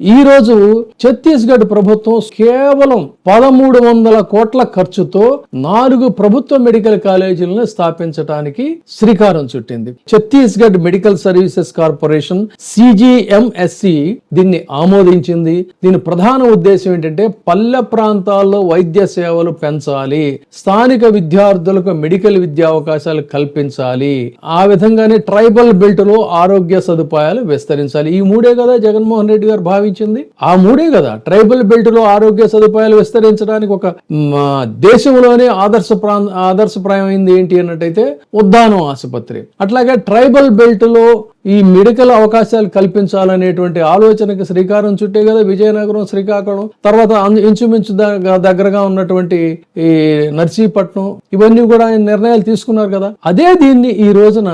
ఈ రోజు ఛత్తీస్గఢ్ ప్రభుత్వం కేవలం పదమూడు వందల కోట్ల ఖర్చుతో నాలుగు ప్రభుత్వ మెడికల్ కాలేజీలను స్థాపించడానికి శ్రీకారం చుట్టింది. Chhattisgarh medical services corporation CGMSC దీన్ని ఆమోదించింది. దీని ప్రధాన ఉద్దేశం ఏంటంటే పల్లె ప్రాంతాల్లో వైద్య సేవలు పెంచాలి. స్థానిక విద్యార్థులకు మెడికల్ విద్యా అవకాశాలు కల్పించాలి. ఆ విధంగానే ట్రైబల్ బెల్ట్లో ఆరోగ్య సదుపాయాలు విస్తరించాలి. ఈ మూడే కదా జగన్మోహన్ రెడ్డి గారు భావించింది ఆ మూడే కదా ట్రైబల్ బెల్ట్లో ఆరోగ్య సదుపాయాలు విస్తరించడానికి ఒక దేశంలోనే ఆదర్శ ప్రాం ఆదర్శప్రాయమైంది ఏంటి అన్నట్టయితే ఉద్దానం ఆసుపత్రి. అట్లాగే ట్రైబల్ బెల్ట్లో ఈ మెడికల్ అవకాశాలు కల్పించాలనేటువంటి ఆలోచనకి శ్రీకారం చుట్టే కదా విజయనగరం శ్రీకాకుళం తర్వాత ఇంచుమించు దగ్గరగా ఉన్నటువంటి ఈ నర్సీపట్నం ఇవన్నీ కూడా ఆయన నిర్ణయాలు తీసుకున్నారు కదా. అదే దీన్ని ఈ రోజున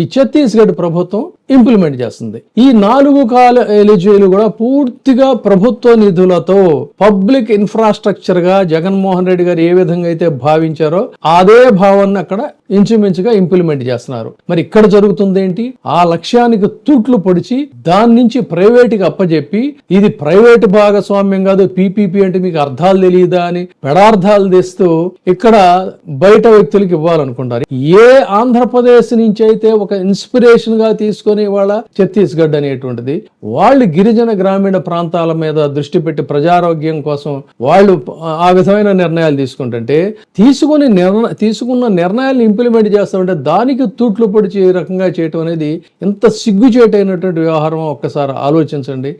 ఈ ఛత్తీస్గఢ్ ప్రభుత్వం ఇంప్లిమెంట్ చేస్తుంది. ఈ నాలుగు కాల ఎలిజీలు కూడా పూర్తిగా ప్రభుత్వ నిధులతో పబ్లిక్ ఇన్ఫ్రాస్ట్రక్చర్గా జగన్మోహన్ రెడ్డి గారు ఏ విధంగా అయితే భావించారో అదే భావాన్ని అక్కడ ఇంచుమించుగా ఇంప్లిమెంట్ చేస్తున్నారు. మరి ఇక్కడ జరుగుతుంది ఏంటి ఆ లక్ష్యం లక్ష్యానికి తూట్లు పొడిచి దాని నుంచి ప్రైవేట్కి అప్పజెప్పి ఇది ప్రైవేట్ భాగస్వామ్యం కాదు పీపీపీ అంటే మీకు అర్థాలు తెలియదా అని పెడార్థాలు తెస్తూ ఇక్కడ బయట వ్యక్తులకు ఇవ్వాలనుకుంటారు. ఏ ఆంధ్రప్రదేశ్ నుంచి అయితే ఒక ఇన్స్పిరేషన్గా తీసుకొని వాళ్ళ ఛత్తీస్గఢ్ అనేటువంటిది వాళ్ళు గిరిజన గ్రామీణ ప్రాంతాల మీద దృష్టి పెట్టి ప్రజారోగ్యం కోసం వాళ్ళు ఆ విధమైన నిర్ణయాలు తీసుకుంటుంటే తీసుకుని నిర్ణ తీసుకున్న నిర్ణయాలను ఇంప్లిమెంట్ చేస్తామంటే దానికి తూట్లు పొడిచి రకంగా చేయటం అనేది ఎంత సిగ్గుచేటైనటువంటి వ్యవహారం ఒక్కసారి ఆలోచించండి.